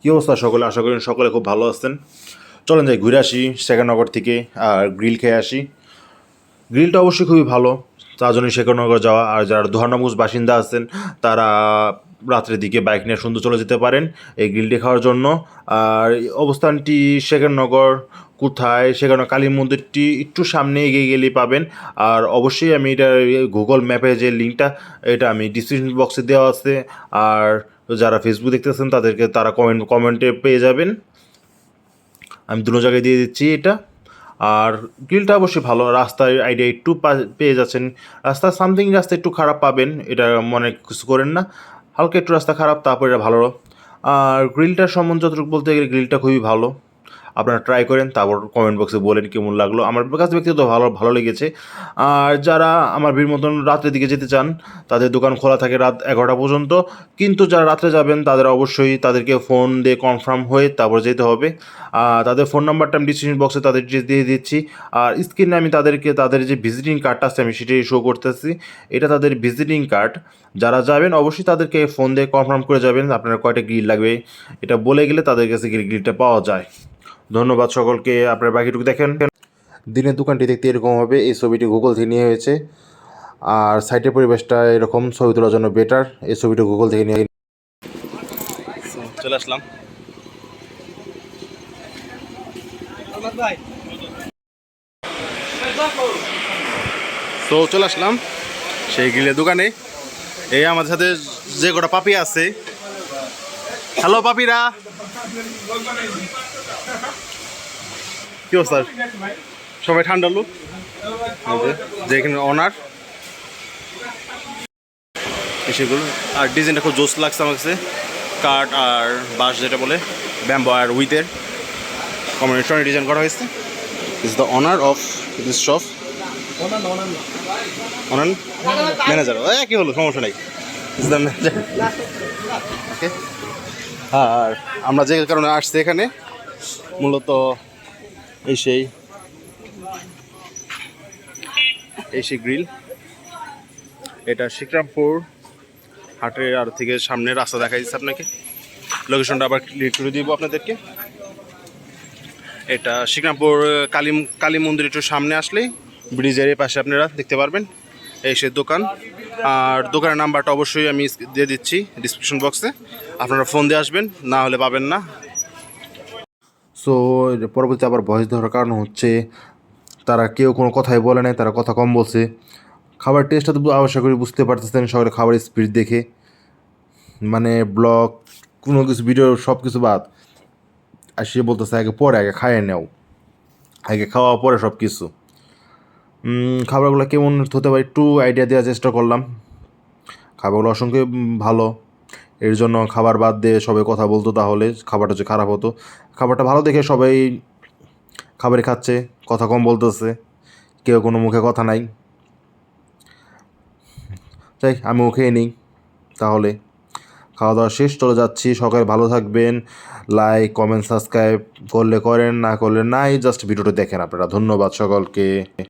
কী অবস্থা সকলে? আশা করি সকলে খুব ভালো আছেন। চলেন যাই, ঘুরে আসি শেখানগর থেকে আর গ্রিল খেয়ে আসি। গ্রিলটা অবশ্যই খুবই ভালো, তার জন্য শেখানগর যাওয়া। আর যারা দোহানামুজ বাসিন্দা আছেন, তারা রাত্রের দিকে বাইক নিয়ে সুন্দর চলে যেতে পারেন এই গ্রিলটি খাওয়ার জন্য। আর অবস্থানটি শেখানগর কোথায়? সেখানে কালী মন্দিরটি একটু সামনে এগিয়ে গেলেই পাবেন। আর অবশ্যই আমি এটা গুগল ম্যাপে যে লিঙ্কটা, এটা আমি ডিসক্রিপশন বক্সে দেওয়া আছে। আর যারা ফেসবুক দেখতেছেন তাদেরকে তারা কমেন্ট কমেন্টে পেয়ে যাবেন। আমি দুটো জায়গায় দিয়ে দিচ্ছি এটা। আর গ্রিলটা অবশ্যই ভালো। রাস্তায় আইডিয়া একটু পেয়ে যাচ্ছেন। রাস্তা সামথিং রাস্তা একটু খারাপ পাবেন, এটা মনে কিছু করেন না। হালকা একটু রাস্তা খারাপ, তারপরে ভালো। আর গ্রিলটার সম্বন্ধে যতটুকু বলতে গেলে গ্রিলটা খুবই ভালো। আপনারা ট্রাই করেন, তারপর কমেন্ট বক্সে বলেন কেমন লাগল। আমার কাছে ব্যক্তিগত ভালো ভালো লেগেছে। আর যারা আমার ভিড় মতন রাত্রের দিকে যেতে চান, তাদের দোকান খোলা থাকে রাত এগারোটা পর্যন্ত। কিন্তু যারা রাত্রে যাবেন, তাদের অবশ্যই তাদেরকে ফোন দিয়ে কনফার্ম হয়ে তারপর যেতে হবে। তাদের ফোন নাম্বারটা আমি ডিসক্রিপশন বক্সে তাদের দিয়ে দিচ্ছি। আর স্ক্রিনে আমি তাদেরকে, তাদের যে ভিজিটিং কার্ডটা আছে, আমি সেটাই শো করতেছি। এটা তাদের ভিজিটিং কার্ড যারা যাবেন, অবশ্যই তাদেরকে ফোন দিয়ে কনফার্ম করে যাবেন। আপনার কয়টা গ্রিল লাগবে, এটা বলে গেলে তাদের কাছে গ্রিলটা পাওয়া যায়। ধন্যবাদ সকলকে আপনার বাকিটুকু দেখেন। দিনের দোকানটি দেখতে এরকম হবে এই ছবিটি গুগল থেকে নিয়ে হয়েছে। আর সাইটের পরিবেশটা এরকম ছবি তোলার জন্য বেটার এই ছবিটা গুগল থেকে নিয়ে চলে আসলাম। তো চলে আসলাম সেই গ্রিলের দোকানে। এই আমাদের সাথে যে কটা পাপি আছে হ্যালো পাপিরা কি অবস্থা? সবাই ঠান্ডা লোক? যে, এখানে অনার সেগুলো আর ডিজাইনটা খুব জোস লাগছে আমার কাছে। কাঠ আর বাঁশ যেটা বলে ব্যাম্বো আর উইথের কম্বিনেশনে ডিজাইন করা হয়েছে। Is the owner of this shop owner manager একই হলো? সমস্যা নাই। ইজ দ্য ম্যানেজার ওকে আর আমরা যে কারণে আসছি এখানে, মূলত এই সেই এই সেই গ্রিল। এটা শিকরামপুর হাটের আর থেকে সামনে রাস্তা দেখা যাচ্ছে আপনাকে। লোকেশনটা আবার ক্লিক করে দিব আপনাদেরকে। এটা শিকরামপুর কালী কালী মন্দির একটু সামনে আসলেই, ব্রিজের পাশে আপনারা দেখতে পারবেন। এই সেই দোকান। আর দোকানের নাম্বারটা অবশ্যই আমি দিয়ে দিচ্ছি ডিসক্রিপশন বক্সে আপনারা ফোন দিয়ে আসবেন, না হলে পাবেন না। সো পরবর্তীতে আবার ভয়েস দেওয়ার কারণ হচ্ছে, তারা কেউ কোনো কথাই বলে নাই, তারা কথা কম বলছে। খাবার টেস্টটা তো আশা করি বুঝতে পারতেছেন সবাই খাবারের স্পিড দেখে। মানে ব্লগ কোনো কিছু ভিডিও সব কিছু বাদ। আর সে বলতেছে, আগে পরে, আগে খাইয়ে নেও। আগে খাওয়া পরে সব কিছু খাবারগুলো কেমন হতে পারে একটু আইডিয়া দেওয়ার চেষ্টা করলাম। খাবারগুলো অসংখ্য ভালো। এর জন্য খাবার বাদ দিয়ে সবাই কথা বলতো তাহলে, খাবারটা যে খারাপ হতো। খাবারটা ভালো দেখে সবাই খাবারই খাচ্ছে, কথা কম বলতেছে, কেউ কোনো মুখে কথা নাই। যাই আমি খেয়ে নিই তাহলে। খাওয়া দাওয়া শেষ, চলে যাচ্ছি। সকালে ভালো থাকবেন। লাইক কমেন্ট সাবস্ক্রাইব করলে করেন, না করলে নাই। জাস্ট ভিডিওটা দেখেন আপনারা। ধন্যবাদ সকলকে।